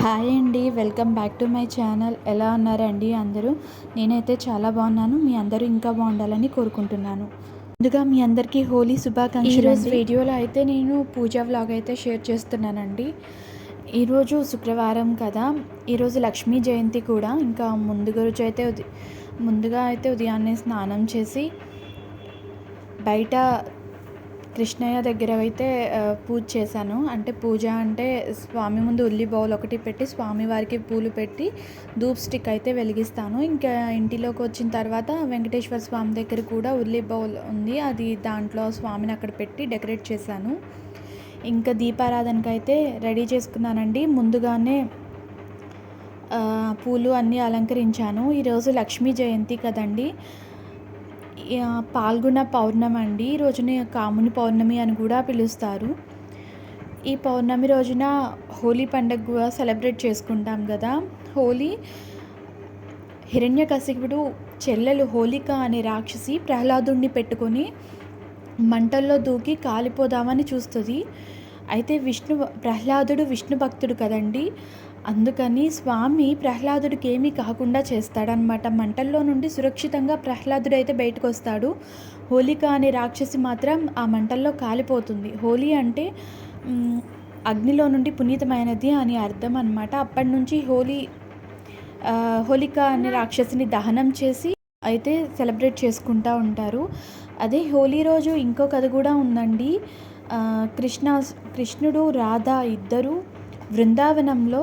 Hi అండి welcome back to my channel. ఎలా ఉన్నారండి అందరూ? నేనైతే చాలా బాగున్నాను. మీ అందరూ ఇంకా బాగుండాలని కోరుకుంటున్నాను. ముందుగా మీ అందరికీ హోలీ శుభాకాంక్షలు ఈరోజు వీడియోలో అయితే నేను పూజా వ్లాగ్ అయితే షేర్ చేస్తున్నానండి. ఈరోజు శుక్రవారం కదా. ఈరోజు లక్ష్మీ జయంతి కూడా. ఇంకా ముందు రోజు అయితే ముందుగా అయితే ఉదయాన్నే స్నానం చేసి బయట కృష్ణయ్య దగ్గర అయితే పూజ చేశాను. అంటే పూజ అంటే స్వామి ముందు ఉల్లి బౌల్ ఒకటి పెట్టి స్వామి వారికి పూలు పెట్టి ధూప్ స్టిక్ అయితే వెలిగిస్తాను. ఇంకా ఇంటిలోకి వచ్చిన తర్వాత వెంకటేశ్వర స్వామి దగ్గర కూడా ఉల్లి బౌల్ ఉంది. అది దాంట్లో స్వామిని అక్కడ పెట్టి డెకరేట్ చేశాను. ఇంకా దీపారాధనకి అయితే రెడీ చేసుకున్నానండి. ముందుగానే పూలు అన్నీ అలంకరించాను. ఈరోజు లక్ష్మీ జయంతి కదండి. ఈ, పాల్గొన పౌర్ణమి అండి. ఈ రోజుని కాముని పౌర్ణమి అని కూడా పిలుస్తారు. ఈ పౌర్ణమి రోజున హోలీ పండుగ కూడా సెలబ్రేట్ చేసుకుంటాం కదా. హోలీ హిరణ్యకశిపుడు చెల్లెలు హోలిక అనే రాక్షసి ప్రహ్లాదుడిని పెట్టుకొని మంటల్లో దూకి కాలిపోదామని చూస్తుంది. అయితే విష్ణు ప్రహ్లాదుడు విష్ణు భక్తుడు కదండి. అందుకని స్వామి ప్రహ్లాదుడికి ఏమీ కాకుండా చేస్తాడనమాట మంటల్లో నుండి సురక్షితంగా ప్రహ్లాదుడు అయితే బయటకు వస్తాడు హోలిక అనే రాక్షసి మాత్రం ఆ మంటల్లో కాలిపోతుంది. హోలీ అంటే అగ్నిలో నుండి పునీతమైనది అని అర్థం అనమాట అప్పటి నుంచి హోలీ ఆ, హోలిక అనే రాక్షసిని దహనం చేసి అయితే సెలబ్రేట్ చేసుకుంటూ ఉంటారు. అదే హోలీ రోజు ఇంకో కథ కూడా ఉందండి. కృష్ణ కృష్ణుడు రాధ ఇద్దరు బృందావనంలో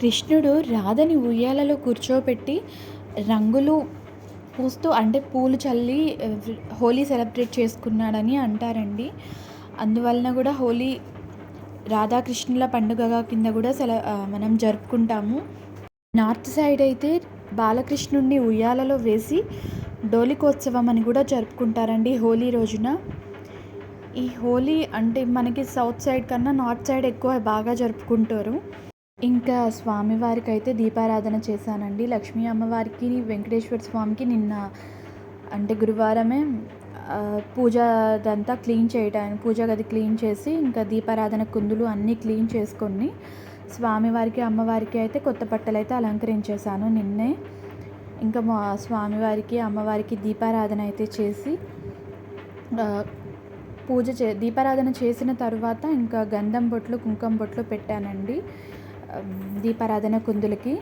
కృష్ణుడు రాధని ఉయ్యాలలో కూర్చోబెట్టి రంగులు పూస్తూ అంటే పూలు చల్లి హోలీ సెలబ్రేట్ చేసుకున్నాడని అంటారండి. అందువలన కూడా హోలీ రాధాకృష్ణుల పండుగగా కింద కూడా సెల మనం జరుపుకుంటాము. నార్త్ సైడ్ అయితే బాలకృష్ణుడిని ఉయ్యాలలో వేసి డోలికోత్సవం అని కూడా జరుపుకుంటారండి హోలీ రోజున. ఈ హోలీ అంటే మనకి సౌత్ సైడ్ కన్నా నార్త్ సైడ్ ఎక్కువ బాగా జరుపుకుంటారు. ఇంకా స్వామివారికి అయితే దీపారాధన చేశానండి. లక్ష్మీ అమ్మవారికి వెంకటేశ్వర స్వామికి నిన్న అంటే గురువారమే పూజ అదంతా క్లీన్ చేయడానికి పూజ గది క్లీన్ చేసి ఇంకా దీపారాధన కుందులు అన్నీ క్లీన్ చేసుకొని స్వామివారికి అమ్మవారికి అయితే కొత్త బట్టలు అయితే అలంకరించేశాను నిన్నే. ఇంకా మా స్వామివారికి అమ్మవారికి దీపారాధన అయితే చేసి పూజ చే దీపారాధన చేసిన తర్వాత ఇంకా గంధం బొట్లు కుంకుమ బొట్లు పెట్టానండి. దీపారాధన కుందులకి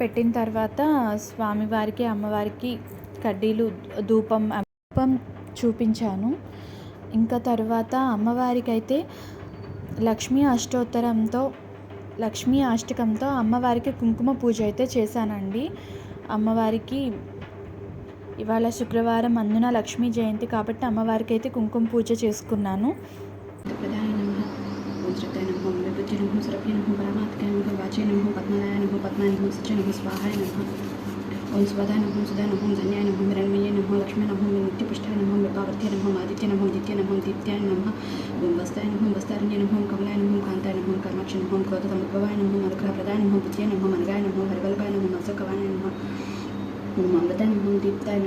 పెట్టిన తర్వాత స్వామివారికి అమ్మవారికి కడ్డీలు ధూపం ధూపం చూపించాను. ఇంకా తర్వాత అమ్మవారికి అయితే లక్ష్మీ అష్టోత్తరంతో లక్ష్మీ అష్టకంతో అమ్మవారికి కుంకుమ పూజ అయితే చేశానండి. అమ్మవారికి ఇవాళ శుక్రవారం అందున లక్ష్మీ జయంతి కాబట్టి అమ్మవారికి అయితే కుంకుమ పూజ చేసుకున్నాను. नमः पद्माय नमः स्वाहाय नमः ओम स्वदाय नमः सुदाय नमः लक्ष्मी नमः नित्यपुष्टाय नमः विपावर्त्य आदित्य नमः दित्य नमः दीप्त्याय नमः वस्ताय नमः वस्तारण्य नमः कमलाय नमः कान्ताय नमः कर्माक्ष नमः क्रोधसमुद्भवाय नमः मधुग्रहप्रदाय नमः बुद्ध्य नमः मनगाय नमः हरिवल्भाय नमः मत्स्यकवाय नमः ओम अमृताय नमः दीप्ताय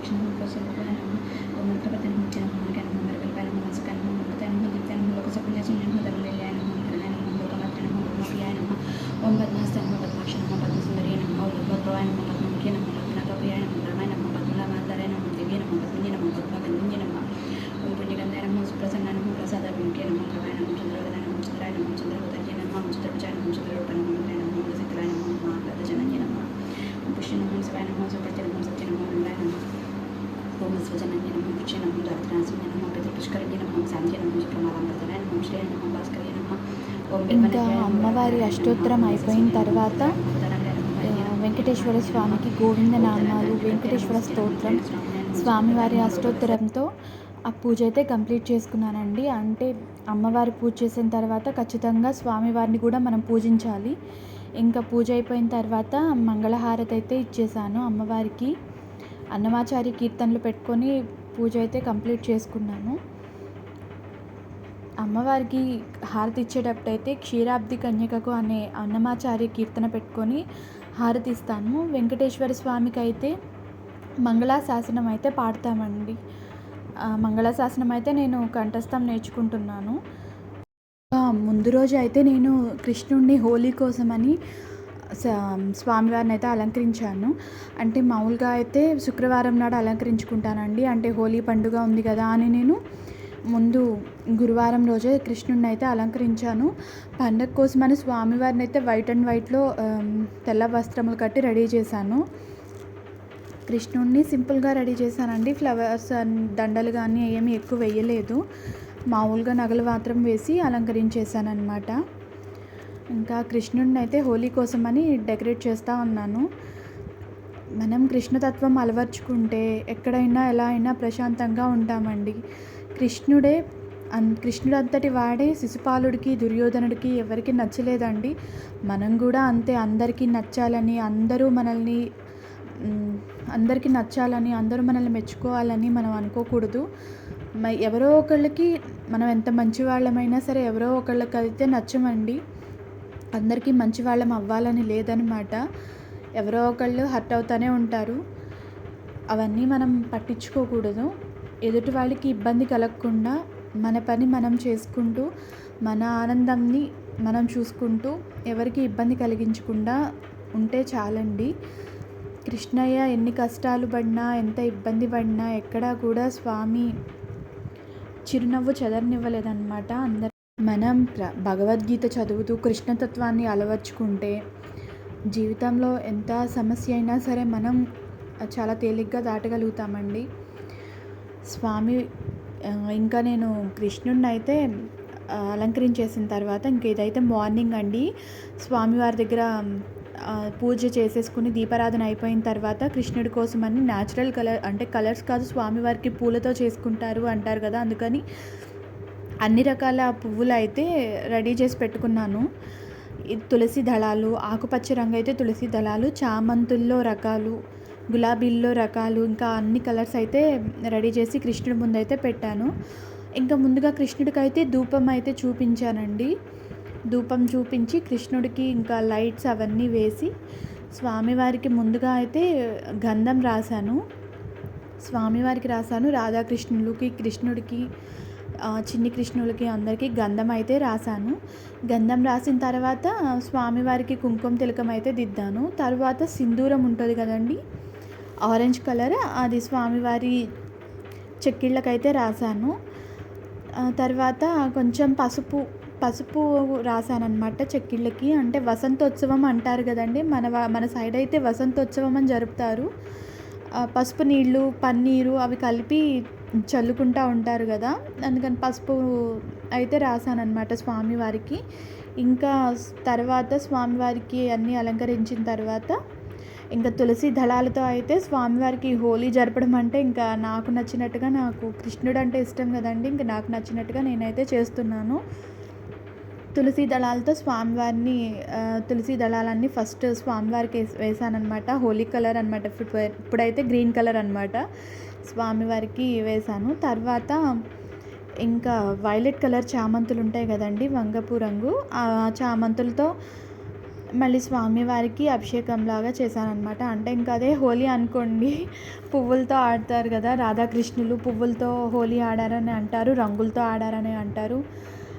లక్షణాలు కోసం మొదట జన్మించాను మనకి అనుభవం మెరుగల పైన మనసు కనుమ మొదట అనుభవం చెప్తే అనుభవం ఒక సభ్యులు చేసి నేను మొదలు వెళ్ళి ఆయన ఆయన ముందుగా మాత్రం ముగ్గురు ఆయన ఒంబత్ మాస్త అమ్మ పద్మాక్ష అమ్మ పద్మసుందరి నమ్మ ప్రమాదం ఇంకా అమ్మవారి అష్టోత్తరం అయిపోయిన తర్వాత వెంకటేశ్వర స్వామికి గోవింద నామాలు వెంకటేశ్వర స్తోత్రం స్వామివారి అష్టోత్తరంతో ఆ పూజ అయితే కంప్లీట్ చేసుకున్నానండి అంటే అమ్మవారి పూజ చేసిన తర్వాత ఖచ్చితంగా స్వామివారిని కూడా మనం పూజించాలి ఇంకా పూజ అయిపోయిన తర్వాత మంగళహారతి అయితే ఇచ్చేసాను అమ్మవారికి అన్నమాచారి కీర్తనలు పెట్టుకొని పూజ అయితే కంప్లీట్ చేసుకున్నాను అమ్మవారికి హారతి ఇచ్చేటప్పుడు అయితే క్షీరాబ్ది కన్యకకు అనే అన్నమాచారి కీర్తన పెట్టుకొని హారతి ఇస్తాను వెంకటేశ్వర స్వామికి అయితే మంగళాశాసనం అయితే పాడతామండి. మంగళాశాసనం అయితే నేను కంఠస్థం నేర్చుకుంటున్నాను. ముందు రోజు అయితే నేను కృష్ణుడిని హోలీ కోసమని స్వామివారిని అయితే అలంకరించాను. అంటే మామూలుగా అయితే శుక్రవారం నాడు అలంకరించుకుంటానండి. అంటే హోలీ పండుగ ఉంది కదా అని నేను ముందు గురువారం రోజే కృష్ణుడిని అయితే అలంకరించాను. పండగ కోసమని స్వామివారిని అయితే వైట్ అండ్ వైట్లో తెల్ల వస్త్రములు కట్టి రెడీ చేశాను. కృష్ణుడిని సింపుల్గా రెడీ చేశానండి. ఫ్లవర్స్ అండ్ దండలు కానీ ఏమీ ఎక్కువ వేయలేదు మామూలుగా నగలు మాత్రం వేసి అలంకరించేశాను అనమాట ఇంకా కృష్ణుడిని అయితే హోలీ కోసమని డెకరేట్ చేస్తూ ఉన్నాను. మనం కృష్ణతత్వం అలవర్చుకుంటే ఎక్కడైనా ఎలా అయినా ప్రశాంతంగా ఉంటామండి. కృష్ణుడే అన్ కృష్ణుడు అంతటి వాడే శిశుపాలుడికి దుర్యోధనుడికి ఎవరికి నచ్చలేదండి. మనం కూడా అంతే అందరికీ నచ్చాలని అందరూ మనల్ని అందరికీ నచ్చాలని అందరూ మనల్ని మెచ్చుకోవాలని మనం అనుకోకూడదు. ఎవరో ఒకళ్ళకి మనం ఎంత మంచి వాళ్ళమైనా సరే ఎవరో ఒకళ్ళకి అయితే నచ్చమండి. అందరికీ మంచి వాళ్ళం అవ్వాలని లేదనమాట ఎవరో ఒకళ్ళు హర్ట్ అవుతూనే ఉంటారు. అవన్నీ మనం పట్టించుకోకూడదు. ఎదుటి వాళ్ళకి ఇబ్బంది కలగకుండా మన పని మనం చేసుకుంటూ మన ఆనందాన్ని మనం చూసుకుంటూ ఎవరికి ఇబ్బంది కలిగించకుండా ఉంటే చాలండి. కృష్ణయ్య ఎన్ని కష్టాలు పడినా ఎంత ఇబ్బంది పడినా ఎక్కడా కూడా స్వామి చిరునవ్వు చెదరనివ్వలేదన్నమాట. అందరు మనం ప్ర- భగవద్గీత చదువుతూ కృష్ణతత్వాన్ని అలవర్చుకుంటే జీవితంలో ఎంత సమస్య అయినా సరే మనం చాలా తేలిగ్గా దాటగలుగుతామండి. స్వామి ఇంకా నేను కృష్ణుడిని అయితే అలంకరించేసిన తర్వాత ఇంక ఇదైతే మార్నింగ్ అండి స్వామివారి దగ్గర పూజ చేసేసుకుని దీపారాధన అయిపోయిన తర్వాత కృష్ణుడి కోసమని న్యాచురల్ కలర్ అంటే కలర్స్ కాదు స్వామివారికి పూలతో చేసుకుంటారు అంటారు కదా అందుకని అన్ని రకాల పువ్వులు అయితే రెడీ చేసి పెట్టుకున్నాను. తులసి దళాలు ఆకుపచ్చ రంగు అయితే తులసి దళాలు చామంతుల్లో రకాలు గులాబీల్లో రకాలు ఇంకా అన్ని కలర్స్ అయితే రెడీ చేసి కృష్ణుడి ముందు అయితే పెట్టాను. ఇంకా ముందుగా కృష్ణుడికి అయితే ధూపం అయితే చూపించానండి. ధూపం చూపించి కృష్ణుడికి ఇంకా లైట్స్ అవన్నీ వేసి స్వామివారికి ముందుగా అయితే గంధం రాశాను. స్వామివారికి రాశాను రాధాకృష్ణులకి కృష్ణుడికి చిన్ని కృష్ణులకి అందరికీ గంధం అయితే రాశాను. గంధం రాసిన తర్వాత స్వామివారికి కుంకుమ తిలకం అయితే దిద్దాను. తర్వాత సింధూరం ఉంటుంది కదండి ఆరెంజ్ కలర్ అది స్వామివారి చెక్కిళ్ళకైతే రాశాను. తర్వాత కొంచెం పసుపు పసుపు రాశానమాట చెక్కిళ్ళకి. అంటే వసంతోత్సవం అంటారు కదండి మన మన సైడ్ అయితే వసంతోత్సవం అని జరుపుతారు. పసుపు నీళ్ళు పన్నీరు అవి కలిపి చల్లుకుంటూ ఉంటారు కదా. అందుకని పసుపు అయితే రాశానమాట స్వామివారికి ఇంకా తర్వాత స్వామివారికి అన్నీ అలంకరించిన తర్వాత ఇంకా తులసి దళాలతో అయితే స్వామివారికి హోలీ జరపడం అంటే ఇంకా నాకు నచ్చినట్టుగా నాకు కృష్ణుడు అంటే ఇష్టం కదండి. ఇంకా నాకు నచ్చినట్టుగా నేనైతే చేస్తున్నాను. తులసి దళాలతో స్వామివారిని తులసి దళాలన్నీ ఫస్ట్ స్వామివారికి వేస్- వేసానన్నమాట హోలీ కలర్ అనమాట ఇప్పుడైతే గ్రీన్ కలర్ అనమాట స్వామివారికి వేసాను తర్వాత ఇంకా వైలెట్ కలర్ చామంతులు ఉంటాయి కదండి వంగపు రంగు. ఆ చామంతులతో మళ్ళీ స్వామివారికి అభిషేకం లాగా చేశానన్నమాట. అంటే ఇంకా అదే హోలీ అనుకోండి పువ్వులతో ఆడతారు కదా రాధాకృష్ణులు పువ్వులతో హోలీ ఆడారని అంటారు రంగులతో ఆడారని అంటారు.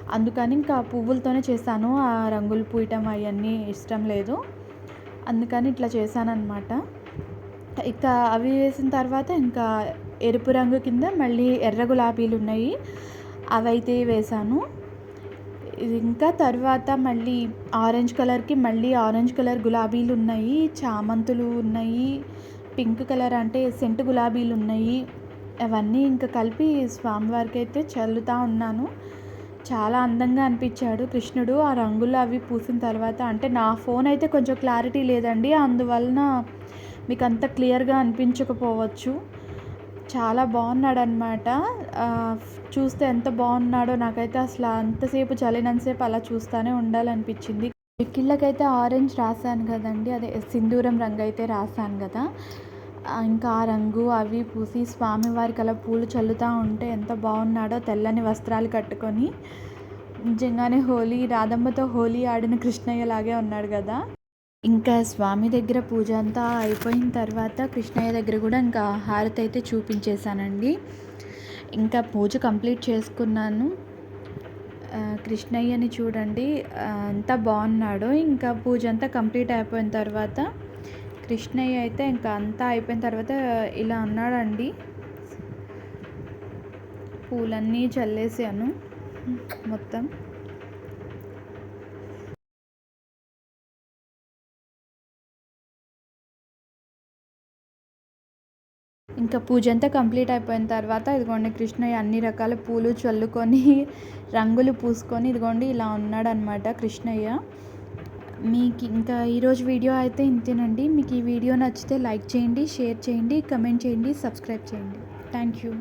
అందుకని ఇంకా పువ్వులతోనే చేశాను. ఆ రంగులు పూయటం అవన్నీ ఇష్టం లేదు. అందుకని ఇట్లా చేశానన్నమాట. ఇక అవి వేసిన తర్వాత ఇంకా ఎరుపు రంగు కింద మళ్ళీ ఎర్ర గులాబీలు ఉన్నాయి. అవైతే వేశాను. ఇంకా తర్వాత మళ్ళీ ఆరెంజ్ కలర్కి మళ్ళీ ఆరెంజ్ కలర్ గులాబీలు ఉన్నాయి. చామంతులు ఉన్నాయి. పింక్ కలర్ అంటే సెంటు గులాబీలు ఉన్నాయి. అవన్నీ ఇంకా కలిపి స్వామివారికి అయితే చల్లుతూ ఉన్నాను. చాలా అందంగా అనిపించాడు కృష్ణుడు. ఆ రంగులు అవి పూసిన తర్వాత అంటే నా ఫోన్ అయితే కొంచెం క్లారిటీ లేదండి. అందువలన మీకు అంత క్లియర్గా అనిపించకపోవచ్చు. చాలా బాగున్నాడు అనమాట చూస్తే ఎంత బాగున్నాడో నాకైతే అసలు అంతసేపు చలినంతసేపు అలా చూస్తూనే ఉండాలనిపించింది. కిళ్ళకైతే ఆరెంజ్ రాశాను కదండి. అదే సింధూరం రంగు అయితే రాశాను కదా. ఇంకా ఆ రంగు అవి పూసి స్వామివారికి అలా పూలు చల్లుతూ ఉంటే ఎంత బాగున్నాడో తెల్లని వస్త్రాలు కట్టుకొని నిజంగానే హోలీ రాధమ్మతో హోలీ ఆడిన కృష్ణయ్య లాగే ఉన్నాడు కదా. ఇంకా స్వామి దగ్గర పూజ అంతా అయిపోయిన తర్వాత కృష్ణయ్య దగ్గర కూడా ఇంకా హారతి అయితే చూపించేశానండి. ఇంకా పూజ కంప్లీట్ చేసుకున్నాను. కృష్ణయ్యని చూడండి ఆ, ఎంత బాగున్నాడో. ఇంకా పూజ అంతా కంప్లీట్ అయిపోయిన తర్వాత కృష్ణయ్య అయితే ఇంకా అంతా అయిపోయిన తర్వాత ఇలా అన్నాడండి పూలన్నీ చల్లేసాను మొత్తం. ఇంకా పూజ అంతా కంప్లీట్ అయిపోయిన తర్వాత ఇదిగోండి కృష్ణయ్య అన్ని రకాల పూలు చల్లుకొని రంగులు పూసుకొని ఇదిగోండి ఇలా ఉన్నాడనమాట కృష్ణయ్య. మీకు ఇంకా ఈరోజు వీడియో అయితే ఇంతేనండి. మీకు ఈ వీడియో నచ్చితే లైక్ చేయండి షేర్ చేయండి కమెంట్ చేయండి సబ్స్క్రైబ్ చేయండి. Thank you.